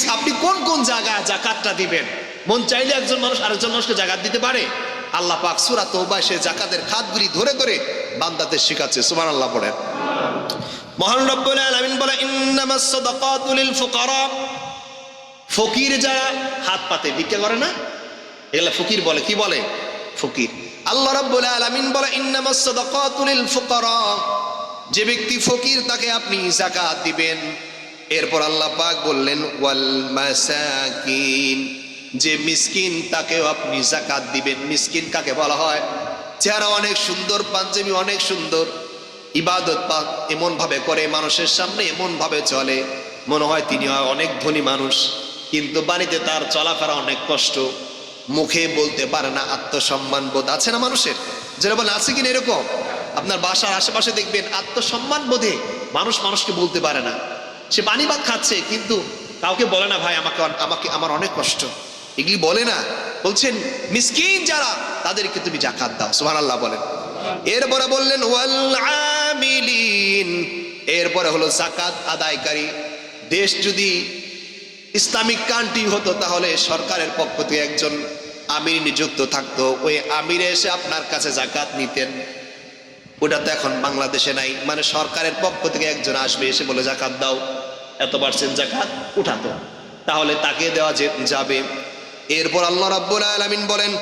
Fix আপনি কোন কোন জায়গায় জাকাতটা দিবেন? মন চাইলে একজন মানুষ আরেকজন মানুষকে জাকাত দিতে পারে। আল্লাহ পাক সুরা তৌবায় সে জাকাতের খাতগুলি ধরে ধরে বান্দাদের শিখাচ্ছে। সুবহানাল্লাহ পড়েন। মহান রব্বুল আলামিন বলে, ইন্নামাস সাদাকাতু লিল ফুকারা। ফকির যারা হাত পাতে, ভিক্ষা করে না? এগুলা ফকির বলে, কি বলে? ফকির। আল্লাহ রাব্বুল আলামিন বলে, ইন্নামাস সাদাকাতু লিল ফুকারা। যে ব্যক্তি ফকির, তাকে আপনি যাকাত দিবেন। এরপর আল্লাহ পাক বললেন, ওয়াল মাসাকিন যে মিসকিন তাকেও আপনি যাকাত দিবেন। মিসকিন কাকে বলা হয়? চেহারা অনেক সুন্দর, পাঞ্জাবি অনেক সুন্দর, ইবাদত পাক এমন ভাবে করে, মানুষের সামনে এমন ভাবে চলে। মনে হয় তিনি হয় অনেক ধনী মানুষ, কিন্তু বাড়িতে তার চলাফেরা অনেক কষ্ট। মুখে বলতে পারে না আত্মসম্মান বোধ। আছে না মানুষের? যেটা বলে, আছে কিনা এরকম? আপনার বাসার আশেপাশে দেখবেন আত্মসম্মান বোধে মানুষ মানুষকে বলতে পারে না। সে পানি ভাত খাচ্ছে, কিন্তু কাউকে বলে না, ভাই, আমাকে আমাকে আমার অনেক কষ্ট। এগুলি বলে না। বলছেন, মিসকিন যারা, তাদেরকে তুমি জাকাত দাও। সুবহানাল্লাহ বলেন। এরপরে বললেন এরপরে হলো জাকাত আদায়কারী। দেশ যদি ইসলামিক কান্ট্রি হতো, তাহলে সরকারের পক্ষ থেকে একজন আমির নিযুক্ত থাকতো। ওই আমিরে এসে আপনার কাছে জাকাত নিতেন। ওটা তো এখন বাংলাদেশে নাই। মানে সরকারের পক্ষ থেকে একজন আসবে, এসে বলে জাকাত দাও। এত পার্সেন্ট জাকাত উঠাতো। তাহলে তাকে দেওয়া যাবে। এরপর আল্লাহ রাব্বুল আলামিন বলেন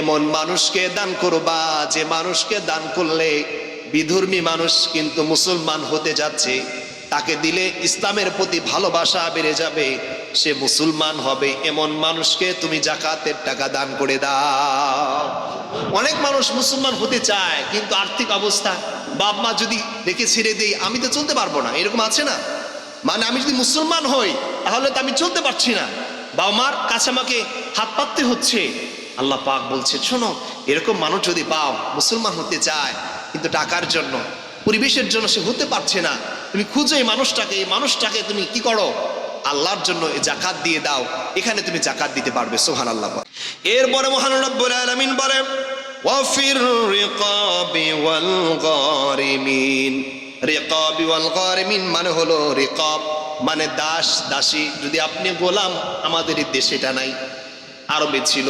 এমন মানুষকে দান করবা, যে মানুষকে দান করলে বিধর্মী মানুষ কিন্তু মুসলমান হতে যাচ্ছে। তাকে দিলে ইসলামের প্রতি ভালোবাসা বেড়ে যাবে। সে মুসলমান হবে, এমন মানুষকে তুমি জাকাতের টাকা দান করে দাও। অনেক মানুষ মুসলমান হতে চায়, কিন্তু আর্থিক অবস্থা, বাপ মা যদি রেখে ছেড়ে দেই, আমি তো চলতে পারব না, এরকম আছে না? মানে আমি যদি মুসলমান হই, তাহলে তো আমি চলতে পারছি না। বাবা মার কাছে আমাকে হাত পাততে হচ্ছে। আল্লাহ পাক বলছে, শোনো, এরকম মানুষ যদি পাও মুসলমান হতে চায়, কিন্তু টাকার জন্য, পরিবেশের জন্য সে হতে পারছে না তুমি খুঁজো এই মানুষটাকে এই মানুষটাকে তুমি কি করো? আল্লাহর জন্য এই জাকাত দিয়ে দাও, এখানে তুমি জাকাত দিতে পারবে সোহান আল্লাহ এরপরে মহান রব্বুল আলামিন বলে, ওয়াফির রিকাবি ওয়াল গারিমিন। রিকাবি ওয়াল গারিমিন মানে হলো রিকাব মানে দাস, দাসী। যদি আপনি গোলাম, আমাদের দেশে এটা নাই। আরবে ছিল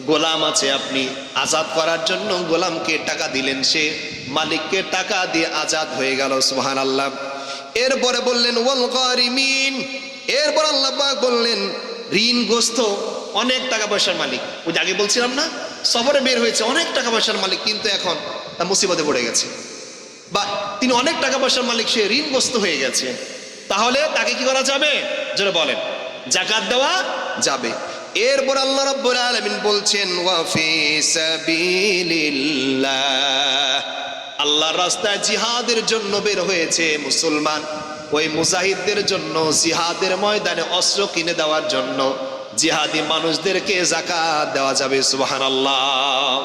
গোলাম আছে আপনি আজাদ করার জন্য গোলামকে টাকা দিলেন, সে মালিককে টাকা দিয়ে আজাদ হয়ে গেল সুহান আল্লাহ এরপরে বললেন, ওয়াল গারিমিন। এরপর আল্লাহ বললেন, ঋণগ্রস্ত অনেক টাকা পয়সার মালিক। ওই আগে বলছিলাম না, সফরে বের হয়েছে অনেক টাকা পয়সার মালিক, কিন্তু এখন মুসিবতে পড়ে গেছে। বা তিনি অনেক টাকা পয়সার মালিক, সে ঋণগ্রস্ত হয়ে গেছে। তাহলে তাকে কি করা যাবে? যেটা বলেন, জাকাত দেওয়া যাবে। এরপর আল্লাহ রাব্বুল আলামিন বলছেন আল্লাহর রাস্তায় জিহাদের জন্য বের হয়েছে মুসলমান। ওই মুজাহিদদের জন্য জিহাদের ময়দানে অস্ত্র কিনে দেওয়ার জন্য জিহাদি মানুষদেরকে জাকাত দেওয়া যাবে, সুবহানাল্লাহ।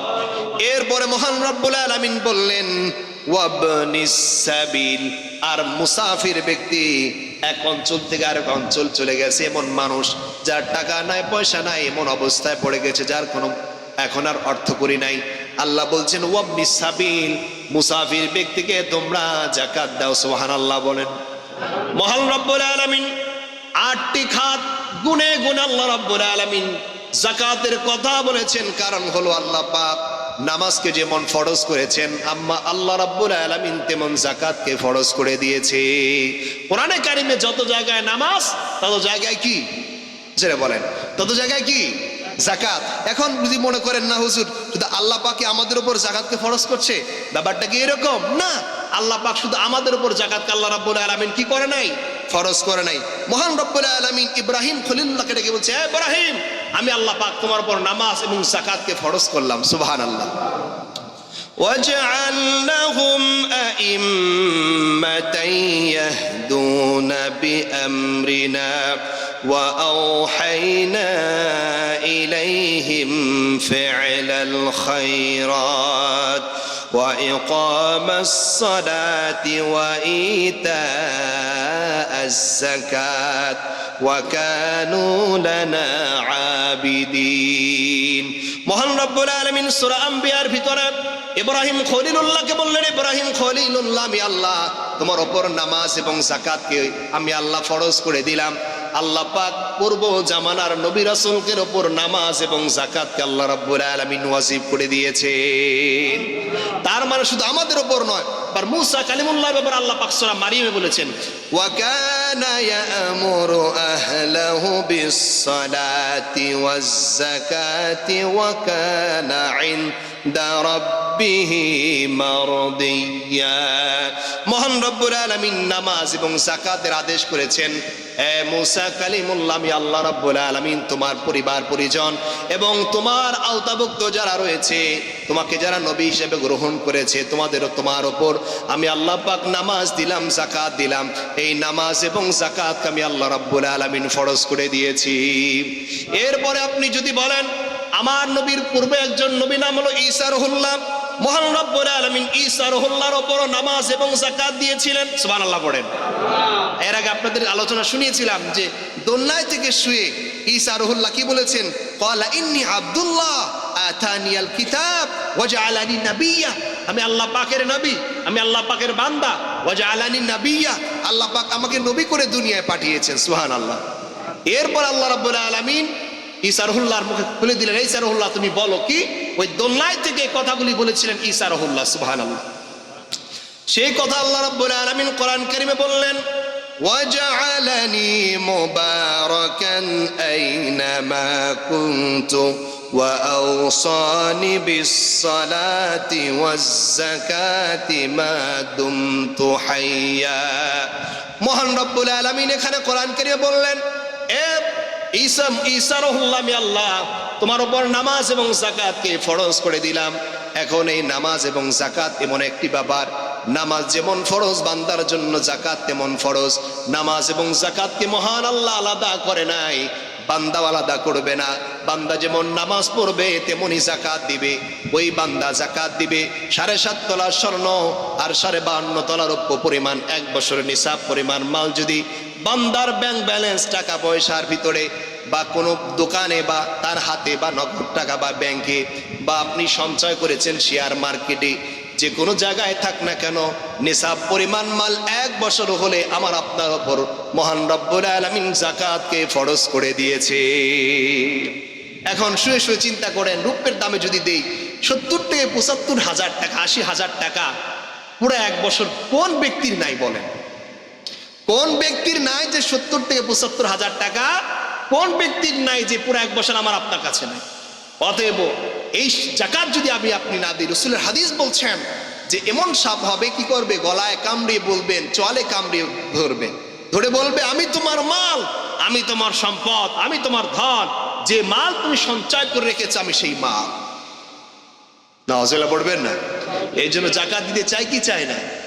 এরপরে মহান রব্বুল আলামিন বললেন, ওয়াবনিস আর মুসাফির ব্যক্তি এক অঞ্চল থেকে আরেক অঞ্চল চলে গেছে। এমন মানুষ যার টাকা নাই, পয়সা নাই, এমন অবস্থায় পড়ে গেছে যার কোনো এখন আর অর্থ করি নাই। আল্লাহ বলছেন, ওয়াবনিস সাবিল, মুসাফির ব্যক্তিকে তোমরা জাকাত দাও। সুবহানাল্লাহ বলেন। মহান রব্বুল আলামিন আটটি খাত গুনে গুনে আল্লাহ রব্বুল আলামিন জাকাতের কথা বলেছেন। কারণ হলো আল্লাহ পাক নামাজকে যেমন ফরজ করেছেন, আম্মা আল্লাহ রাব্বুল আলামিন তেমন জাকাতকে ফরজ করে দিয়েছে। কোরআনে কারিমে যত জায়গায় নামাজ, তত জায়গায় কি? যেটা বলেন, তত জায়গায় কি? জাকাত এখন যদি মনে করেন, না হুজুর, শুধু আল্লাহ পাকে আমাদের উপর জাকাতকে ফরজ করছে? ব্যাপারটা কি এরকম? না, আল্লাহ পাক শুধু আমাদের উপর জাকাতকে আল্লাহ রাব্বুল আলামিন কি করে নাই? ফরজ করে নাই। মহান রব্বুল আলামিন ইব্রাহিম খলিল্লাহকে ডেকে বলছে, "এ ইব্রাহিম আমি আল্লাহ পাক তোমার উপর নামাজ এবং জাকাতকে ফরজ করলাম সুবহানাল্লাহ وجعلناهم أئمة يهدون بأمرنا وأوحينا إليهم فعل الخيرات وإقام الصلاة وإيتاء الزكاة وكانوا لنا عابدين মহান রব্বুল আলামিন সূরা আম্বিয়ার ভিতরে ইব্রাহিম খলিলুল্লাহকে বললেন ইব্রাহিম খলিলুল্লাহ আমি আল্লাহ তোমার ওপর নামাজ এবং জাকাতকে আমি আল্লাহ ফরজ করে দিলাম আল্লাহ পাক পূর্ব জামানার নবী রাসুলকের ওপর নামাজ এবং জাকাতকে আল্লাহ রাব্বুল আলামিন ওয়াজিব করে দিয়েছেন। তার মানে শুধু আমাদের ওপর নয় আর মূসা কালিমুল্লাহ ব্যাপারে আল্লাহ পাক সূরা মারিমে বলেছেন, ওয়া কানা ইয়ামুরু আহলাহু বিস সালাতি ওয়াজ জাকাতি ওয়া কানা ইন মহান রব্বুল আলামিন নামাজ এবং জাকাতের আদেশ করেছেন মুসা কালিমুল্লাহ, আমি আল্লাহ রব্বুল আলামিন তোমার পরিবার, পরিজন এবং তোমার আওতাভুক্ত যারা রয়েছে, তোমাকে যারা নবী হিসেবে গ্রহণ করেছে, তোমাদের তোমার ওপর আমি আল্লাহ পাক নামাজ দিলাম জাকাত দিলাম। এই নামাজ এবং জাকাত আমি আল্লাহ রাব্বুল আলামিন ফরজ করে দিয়েছি। এরপরে আপনি যদি বলেন আমার নবীর পূর্বে একজন নবী, নাম হলো ঈসা রহুল্লাহ। মহান রব্বুল আলামিন ঈসা রহুল্লাহর ওপর নামাজ এবং জাকাত দিয়েছিলেন। সুবহানাল্লাহ পড়েন। এর আগে আপনাদের আলোচনা শুনিয়েছিলাম যে, দোলনায় থেকে শুয়ে ঈসা রহুল্লাহ কি বলেছেন? ক্বালা ইন্নী আব্দুল্লাহ আতানিয়াল কিতাব ওয়াজআলানি নাবিয়্যা আমি আল্লাহ পাকের নবী, আমি আল্লাহ পাকের বান্দা। ওয়াজআলানি নাবিয়্যা আল্লাহ পাক আমাকে নবী করে দুনিয়ায় পাঠিয়েছেন, সুবহানাল্লাহ। এরপর আল্লাহ রাব্বুল আলামিন ঈসা রহুল্লাহর মুখে খুলে দিলেন ঈসা রহুল্লাহ তুমি বলো কি ওই দোলনায় থেকে এই কথাগুলি বলেছিলেন ঈসা রহুল্লাহ সুবহানাল্লাহ সেই কথা আল্লাহ রাব্বুল আলামিন কোরআন কারিমে বললেন وجعلني مباركا أينما كنت وأوصاني بالصلاة والزكاة ما دمت حيا মহান রব্বুল আলামিন এখানে কোরআন কারিমে বললেন এ ঈসা ঈসা রহুল্লাহ আল্লাহ, তোমার উপর নামাজ এবং জাকাতকে ফরজ করে দিলাম। এখন এই নামাজ এবং জাকাত এমন একটি ব্যাপার। নামাজ যেমন ফরজ, বান্দার জন্য জাকাত তেমন ফরজ। নামাজ এবং জাকাতকে মহান আল্লাহ আলাদা করে নাই। বান্দা আলাদা করবে না। বান্দা যেমন নামাজ পড়বে তেমনই জাকাত দিবে। ওই বান্দা জাকাত দিবে, সাড়ে সাত তলার স্বর্ণ আর সাড়ে বাহান্ন তলার রৌপ্য পরিমাণ, এক বছরের নিসাব পরিমাণ মাল যদি বান্দার ব্যাংক ব্যালেন্স টাকা পয়সার ভিতরে বা কোনো দোকানে বা তার হাতে বা নগদ টাকা বা ব্যাংকে বা আপনি সঞ্চয় করেছেন শেয়ার মার্কেটে যে কোনো জায়গায় থাক না কেন, নিসাব পরিমাণ মাল এক বছর হলে আমার আপনার ওপর মহান রব্বুল আলামিন জাকাতকে ফরজ করে দিয়েছে। এখন শুয়ে শুয়ে চিন্তা করেন, রূপের দামে যদি দেই, সত্তর থেকে পঁচাত্তর হাজার টাকা, আশি হাজার টাকা, পুরো এক বছর কোন ব্যক্তির নাই বলেন? কোন ব্যক্তির নাই যে সত্তর থেকে পঁচাত্তর হাজার টাকা? কোন ব্যক্তির নাই যে পুরো এক বছর আমার আপনার কাছে নাই? অতএব এই জাকাত যদি আমি আপনি না দিই, রসুলের হাদিস বলছেন যে এমন সাপ হবে কি করবে? গলায় কামড়িয়ে বলবেন চলে কামড়িয়ে ধরবে। ধরে বলবে, আমি তোমার মাল, আমি তোমার সম্পদ, আমি তোমার ধন, যে মাল তুমি সঞ্চয় করে রেখেছ, আমি সেই মাল। না অজলা পড়বেন না? এই জন্য জাকাত দিতে চাই কি চাই না?